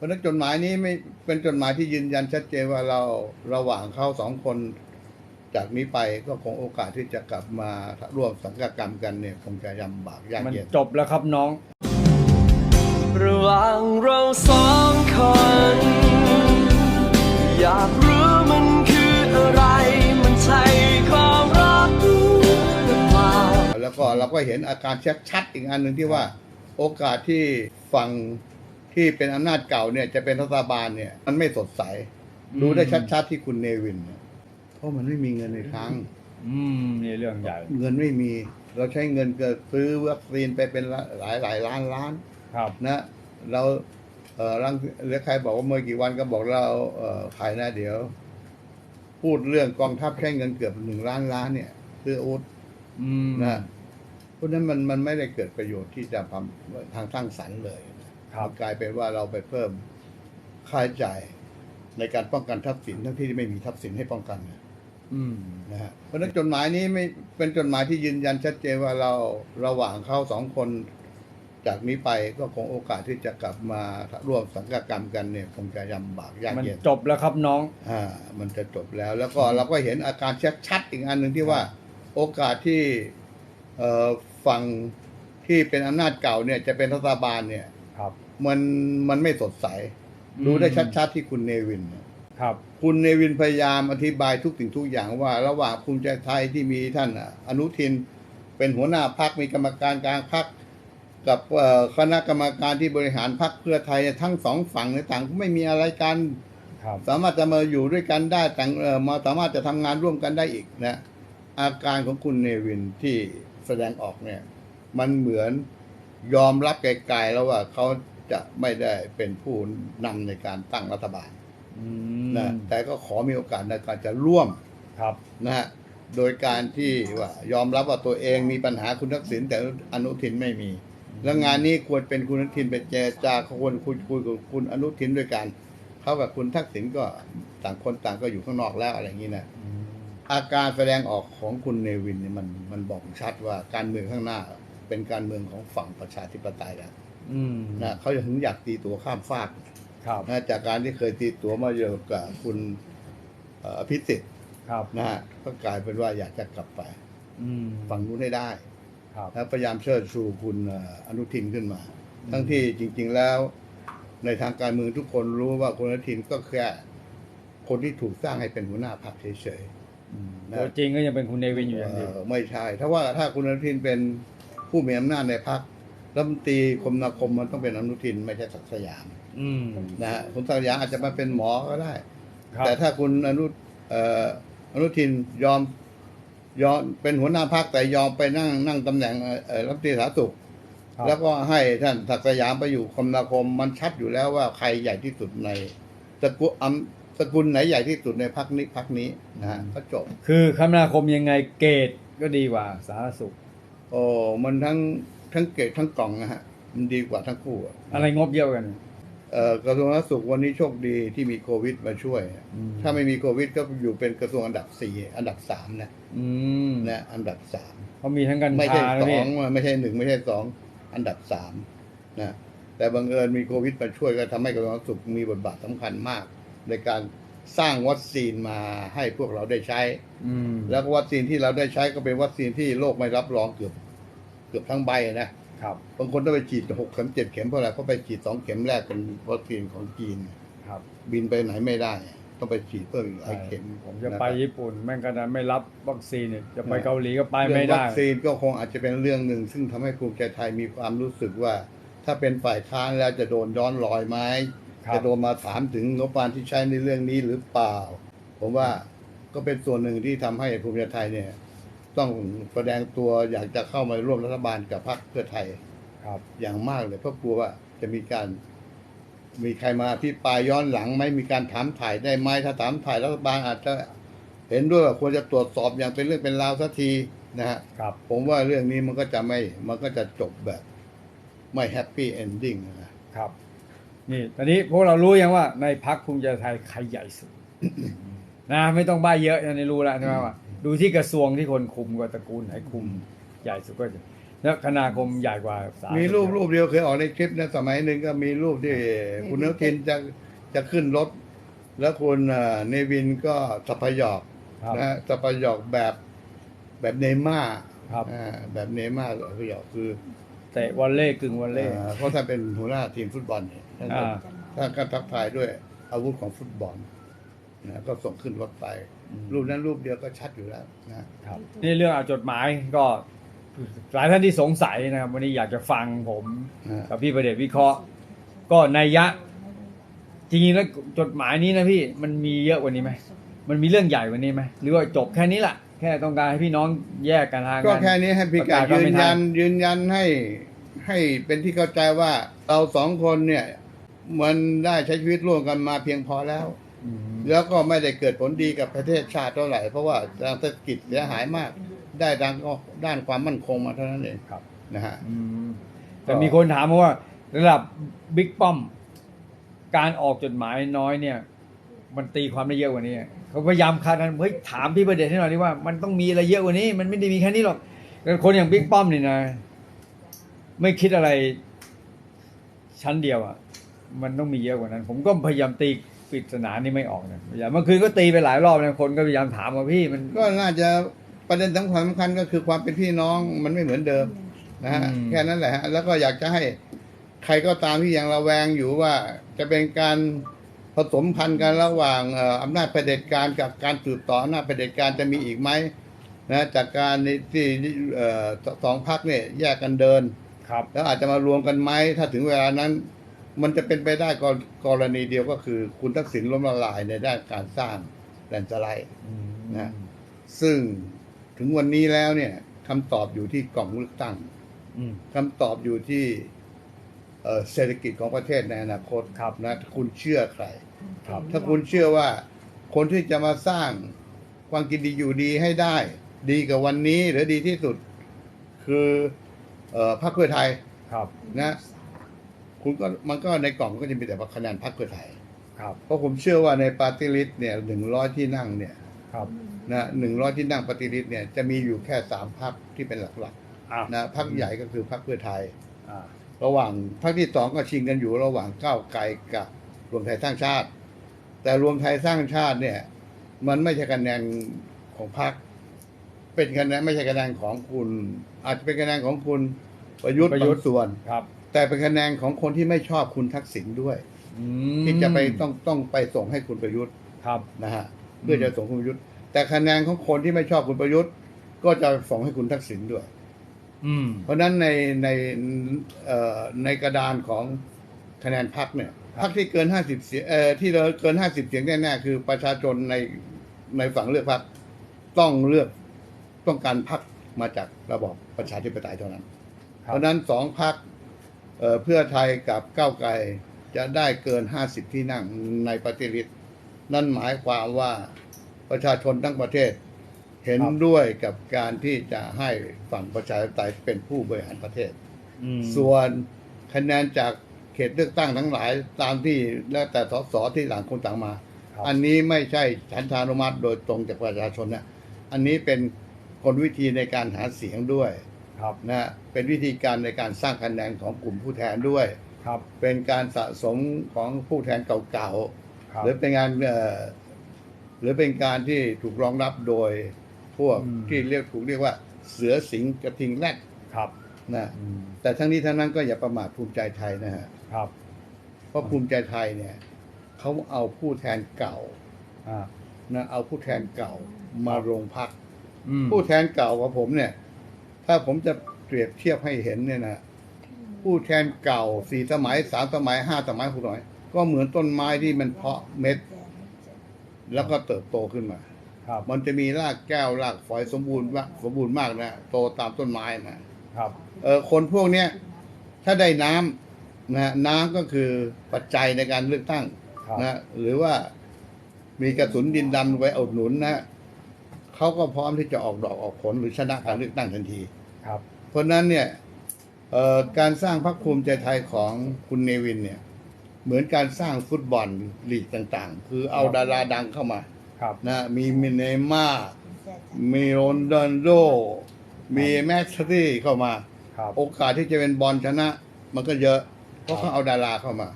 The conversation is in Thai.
เพราะฉะนั้นจดหมายนี้ไม่เป็นจดหมายที่ยืนยันชัดเจนว่าเราระหว่างเขาสองคนจากนี้ไปก็คงโอกาสที่จะกลับมาร่วมสังฆกรรมกันเนี่ยคงจะยำบากยากมันเย็นจบแล้วครับน้อง ระหว่างเราสองคน อยากรู้มันคืออะไร มันใช่ความรักหรือเปล่าแล้วก็เราก็เห็นอาการชัดๆอีกอันหนึ่งที่ว่า โอกาสที่ฝั่ง ที่เป็นอำนาจเก่าเนี่ยจะเป็นรัฐบาลเนี่ยมันไม่สดใสอืมดูได้ชัดๆที่คุณเนวินเนี่ยเพราะมันไม่มีเงินในครั้ง อืมนี่เรื่องใหญ่ เงินไม่มีเราใช้เงินเกิดซื้อวัคซีนไปเป็นหลายหลายๆล้านล้านครับนะเราเออรังหรือใครบอกว่าเมื่อกี่วันก็บอกเราเออขายนะเดี๋ยว พูดเรื่องกองทัพใช้เงินเกือบหนึ่งล้านล้านเนี่ยซื้ออาวุธอืมนะเพราะฉะนั้นมันมันไม่ได้เกิดประโยชน์ที่จะทำทางสร้างสรรค์เลยนะ ครับมันกลายเป็นว่าเราไปเพิ่มค่าใช้จ่ายในการป้องกันทรัพย์สินทั้งที่ไม่มีทรัพย์สินให้ป้องกันอืมนะฮะเพราะฉะนั้นจดหมายนี้ไม่เป็นจดหมายที่ยืนยันชัดเจนว่าเราระหว่างเขาสองคนจากนี้ไปก็คงโอกาสที่จะกลับมาร่วมสังฆกรรมกันเนี่ยคงจะยำบากยากมันเย็นจบแล้วครับน้องอ่ามันจะจบแล้ว แล้วก็เราก็เห็นอาการชัดๆอีกอันหนึ่งที่ว่าโอกาสที่เอ่อฝั่งที่เป็นอำนาจเก่าเนี่ยจะเป็นรัฐบาลเนี่ยครับ มันมันไม่สดใสอืมดูได้ชัดๆที่คุณเนวินเนี่ยครับ คุณเนวินพยายามอธิบายทุกสิ่งทุกอย่างว่า ระหว่างภูมิใจไทยที่มีท่านอนุทินเป็นหัวหน้าพักมีกรรมการกลางพักกับเอ่อคณะกรรมการที่บริหารพักเพื่อไทยทั้งสองฝั่งในยต่างไม่มีอะไรกันครับสามารถจะมาอยู่ด้วยกันได้แต่งเอ่อมาสามารถจะทำงานร่วมกันได้อีกนะอาการของคุณเนวินที่แสดงออกเนี่ย มันเหมือนยอมรับไกลๆแล้วว่าเขา จะไม่ได้เป็นผู้นำในการตั้งรัฐบาลอืมนะแต่ก็ขอมีโอกาสในการจะร่วมครับ นะฮะโดยการที่ว่ายอมรับว่าตัวเองมีปัญหาคุณทักษิณแต่อนุทินไม่มี แล้วงานนี้ควรเป็นคุณอนุทินไปเจรจาควรคุยคุยกับคุณอนุทินด้วยกันเขากับคุณทักษิณก็ต่างคนต่างก็อยู่ข้างนอกแล้วอะไรอย่างนี้นะอืมอาการแสดงออกของคุณเนวินเนี่ยมันมันบอกชัดว่าการเมืองข้างหน้าเป็นการเมืองของฝั่งประชาธิปไตยแล้ว อืมนะเขาจะถึงอยากตีตัวข้ามฟากครับนะจากการที่เคยตีตัวมาเยอะกับคุณเอ่ออภิสิทธิ์ครับนะฮะก็กลายเป็นว่าอยากจะกลับไปอืมฝั่งนู้นให้ได้ครับแล้วพยายามเชิดชูคุณเอ่ออนุทินขึ้นมา ทั้งที่จริง ๆแล้ว ในทางการเมืองทุกคนรู้ว่าคุณอนุทินก็แค่คนที่ถูกสร้างให้เป็นหัวหน้าพรรคเฉยอืมนะตัวจริงก็ยังเป็นคุณเนวินๆอยู่อย่างเดียวเอ่อไม่ใช่ถ้าว่าถ้าคุณอนุทินเป็นผู้มีอำนาจในพรรค รัฐมนตรีคมนาคมมันต้องเป็นอนุทินไม่ใช่ศักดิ์สยามอืม นะฮะคุณศักดิ์สยามอาจจะมาเป็นหมอก็ได้ ครับ แต่ถ้าคุณอนุเอ่ออนุทินยอมยอมเป็นหัวหน้าพรรคแต่ยอมไปนั่งนั่งตำแหน่งเอ่อเอ่อรัฐมนตรีสาธารณสุข ครับ แล้วก็ให้ท่านศักดิ์สยามไปอยู่คมนาคมมันชัดอยู่แล้วว่าใครใหญ่ที่สุดในสกุลอำสกุลไหนใหญ่ที่สุดในพรรคนี้พรรคนี้นะฮะก็จบ คือคมนาคมยังไงเกตก็ดีกว่าสาธารณสุข โอ้มันทั้ง ทั้งเกตทั้งกล่องนะฮะมันดีกว่าทั้งคู่อะอะไรงบเยอะกัน เอ่อกระทรวงสาธารณสุขวันนี้โชคดีที่มีโควิดมาช่วย อืม ถ้าไม่มีโควิดก็อยู่เป็นกระทรวงอันดับสี่อันดับสามนะอืมนะอันดับสามเขามีทั้งกัญไม่ใช่ชาสแล้วอนี่งไม่ใช่หนึ่งไม่ใช่สองอันดับสามนะแต่บังเอิญมีโควิดมาช่วยก็ทำให้กระทรวงสาธารณสุขมีบทบาทสำคัญมาก ในการสร้างวัคซีนมาให้พวกเราได้ใช้ อืมแล้วก็วัคซีนที่เราได้ใช้ก็เป็นวัคซีนที่โลกไม่รับรองเกือบ เกือบทั้งใบนะครับ บางคนต้องไปฉีดหกเข็มเจ็ดเข็มเพราะอะไรเพราะไปฉีดสองเข็มแรกเป็นวัคซีนของจีนครับ บินไปไหนไม่ได้ ต้องไปฉีดเพิ่มอีกหลายเข็มผมจะนครับไปญี่ปุ่นแม่งก็ดันไม่รับวัคซีนเนี่ยจะไปนะเกาหลีก็ไปเรื่ไม่องได้วัคซีนก็คงอาจจะเป็นเรื่องหนึ่ง ซึ่งทำให้ภูมิใจไทยมีความรู้สึกว่า ถ้าเป็นฝ่ายค้านแล้วจะโดนย้อนรอยไหมครับจะโดนมาถามถึงงบประมาณที่ใช้ในเรื่องนี้หรือเปล่า ผมว่าก็เป็นส่วนหนึ่งที่ทำให้ภูมิใจไทยเนี่ย ต้องแสดงตัวอยากจะเข้ามาร่วมรัฐบาลกับพรรคเพื่อไทยครับ อย่างมากเลยเพราะกลัวว่าจะมีการ มีใครมาพิปรายย้อนหลังไหมมีการถามถ่ายได้ไหมถ้าถามถ่ายรัฐบาลอาจจะเห็นด้วยว่าควรจะตรวจสอบอย่างเป็นเรื่องเป็นราวสักทีนะฮะครับ ผมว่าเรื่องนี้มันก็จะไม่มันก็จะจบแบบไม่แฮปปี้เอนดิ้งนะครับ นี่ตอนนี้พวกเรารู้ยังว่าในพักภูมิใจไทยใครใหญ่สุด นะ ไม่ต้องบ้าเยอะอันนี้รู้แล้วใช่ไหมว่า ดูที่กระทรวงที่คนคุมก็ตระกูลไหนคุม ใหญ่สุดก็จะแล้วคณาคมใหญ่กว่าสามีรูปรูปเดียวเคยออกในคลิปนะสมัยหนึ่งก็มีรูปที่คุณเนื้อทินจะจะขึ้นรถ แล้วคุณเอ่อเนวินก็สะพยอกครับนะสะพยอกแบบแบบเนย์ม่าร์ครับอ่าแบบเนย์ม่าร์สะพยอกคือเตะวอลเล่กึ่งวอลเล่เอ่อเพราะท่านเป็นหัวหน้าทีมฟุตบอลเนี่ยท่านก็อ่าท่านก็ทักทายด้วยอาวุธของฟุตบอล นะก็ส่งขึ้นรถไป รูปนั้นรูปเดียวก็ชัดอยู่แล้วนะครับ นี่เรื่องเอาจดหมายก็หลายท่านที่สงสัยนะครับ วันนี้อยากจะฟังผมนะกับพี่ประเดชวิเคราะห์ ก็นัยยะ จริงๆแล้วจดหมายนี้นะพี่มันมีเยอะกว่านี้ไหมมันมีเรื่องใหญ่กว่านี้ไหมหรือว่าจบแค่นี้แหละแค่ต้องการให้พี่น้องแยกกันทางก็กันแค่นี้ให้พิการประกาศก็ยืไม่นทัยันนยืนยันให้ให้เป็นที่เข้าใจว่าเราสองคนเนี่ย มันได้ใช้ชีวิตร่วมกันมาเพียงพอแล้วอืม แล้วก็ไม่ได้เกิดผลดีกับประเทศชาติเท่าไหร่ เพราะว่าทางเศรษฐกิจเสียหายมาก ได้ดังก็ด้านความมั่นคงมาเท่านั้นเองครับ นะฮะอืมแต่มีคนถามมาว่า ระดับบิ๊กป้อม การออกจดหมายน้อยเนี่ย มันตีความได้เยอะกว่านี้เขาพยายามคาดนั้นเฮ้ยถามพี่ประเดชให้หน่อยดิว่ามันต้องมีอะไรเยอะกว่านี้ มันไม่ได้มีแค่นี้หรอกแต่คนอย่างบิ๊กป้อมนี่นะไม่คิดอะไรชั้นเดียวอะ มันต้องมีเยอะกว่านั้น ผมก็พยายามตี ปริศนานี่ไม่ออกนะพยายามเมื่อคืนก็ตีไปหลายรอบนะคนก็พยายามถามว่าพี่มันก็น่าจะประเด็นสำคัญสำคัญก็คือความเป็นพี่น้องมันไม่เหมือนเดิมนะฮะอืมแค่นั้นแหละฮะแล้วก็อยากจะให้ใครก็ตามที่ยังระแวงอยู่ว่าจะเป็นการผสมพันธุ์กันระหว่างเอ่ออำนาจเผด็จการกับการสืบต่ออำนาจเผด็จการจะมีอีกไหมนะจากการที่เอ่อสองพักเนี่ยแยกกันเดินครับ แล้วอาจจะมารวมกันไหมถ้าถึงเวลานั้น มันจะเป็นไปได้กรกรณีเดียวก็คือ คุณทักษิณล้มละลายในด้านการสร้างแลนด์สไลด์นะซึ่งถึงวันนี้แล้วเนี่ยคำตอบอยู่ที่กล่องเลือกตั้งอืมคำตอบอยู่ที่เอ่อเศรษฐกิจของประเทศในอนาคตครับนะคุณเชื่อใครครับ ถ้าคุณเชื่อว่า คนที่จะมาสร้างความกินดีอยู่ดีให้ได้ ดีกับวันนี้หรือดีที่สุด คือเอ่อพรรคเพื่อไทยครับนะ คุณก็มันก็ในกล่องก็จะมีแต่ว่าคะแนนพรรคเพื่อไทยครับ เพราะผมเชื่อว่าในปาร์ตี้ลิสต์เนี่ยหนึ่งร้อยที่นั่งเนี่ยครับนะหนึ่งร้อยที่นั่งปฏิริษีเนี่ยจะมีอยู่แค่สามพักที่เป็นหลักอ่าๆนะพักใหญ่ก็คือพักเพื่อไทยอ่าระหว่างพักที่สองก็ชิงกันอยู่ระหว่างก้าวไกลกับรวมไทยสร้างชาติ แต่รวมไทยสร้างชาติเนี่ย มันไม่ใช่คะแนนของพักเป็นคะแนนไม่ใช่คะแนนของคุณ อาจจะเป็นคะแนนของคุณประยุทธ์ประยุทธ์บางส่วนครับ แต่เป็นคะแนนของคนที่ไม่ชอบคุณทักษิณด้วย อืมที่จะไปต้องต้องไปส่งให้คุณประยุทธ์ครับ นะฮะเพื่อจะส่งคุณประยุทธ์ แต่คะแนนของคนที่ไม่ชอบคุณประยุทธ์ ก็จะส่งให้คุณทักษิณด้วย อืม เพราะฉะนั้นในในเอ่อในกระดานของคะแนนพักเนี่ยพักที่เกินห้าสิบเสียงเอ่อที่เราเกินห้าสิบเสียงแน่ๆคือประชาชนในในฝั่งเลือกพักต้องเลือกต้องการพักมาจากระบอบประชาธิปไตยเท่านั้นคเพรับราะฉะนั้นสองพัก เพื่อไทยกับก้าวไกลจะได้เกินห้าสิบที่นั่งในปฏิริษีนั่นหมายความว่าประชาชนทั้งประเทศ เห็นด้วยกับการที่จะให้ฝั่งประชาธิปไตยเป็นผู้บริหารประเทศอืมส่วนคะแนนจากเขตเลือกตั้งทั้งหลายตามที่แล้วแต่สสที่หลังคนต่างมาครับอันนี้ไม่ใช่ฉันทานุมัติโดยตรงจากประชาชนนะอันนี้เป็นกลวิธีในการหาเสียงด้วย ครับนะเป็นวิธีการในการสร้างคะแนนของกลุ่มผู้แทนด้วย ครับ เป็นการสะสมของผู้แทนเก่าครับๆหรือเป็นงานเอ่อหรือเป็นการที่ถูกรองรับโดยพวกอืม ที่เรียกถูกเรียกว่าเสือสิงกระทิงแรดครับนะอืมแต่ทั้งนี้ทั้งนั้นก็อย่าประมาทภูมิใจไทยนะฮะครับเพราะภูมิใจไทยเนี่ยเขาเอาผู้แทนเก่าอ่านะเอาผู้แทนเก่ามาโรงพัก อืมผู้แทนเก่าของผมเนี่ย ถ้าผมจะเปรียบเทียบให้เห็นเนี่ยนะผู้แทนเก่าสี่สมัยสามสมัยห้าสมัยหกสมัยก็เหมือนต้นไม้ที่มันเพาะเม็ด แล้วก็เติบโตขึ้นมาครับมันจะมีรากแก้วรากฝอยสมบูรณ์มากสมบูรณ์มากนะโตตามต้นไม้นะครับเออคนพวกเนี้ยถ้าได้น้ำนะน้ำก็คือปัจจัยในการเลือกตั้งครับนะหรือว่ามีกระสุนดินดำไว้อุดหนุนนะเขาก็พร้อมที่จะออกดอกออกผลหรือชนะการเลือกตั้งทันที ครับเพราะฉะนั้นเนี่ยเอ่อการสร้างพรรคภูมิใจไทยของคุณเนวินเนี่ย เหมือนการสร้างฟุตบอลลีกต่างๆ คือเอาดาราดังเข้ามาครับนะมีมิเนย์ม่าร์มีโรนลโด มีแมสซี่เข้ามาครับโอกาสที่จะเป็นบอลชนะ มันก็เยอะ เพราะเขาเอาดาราเข้ามา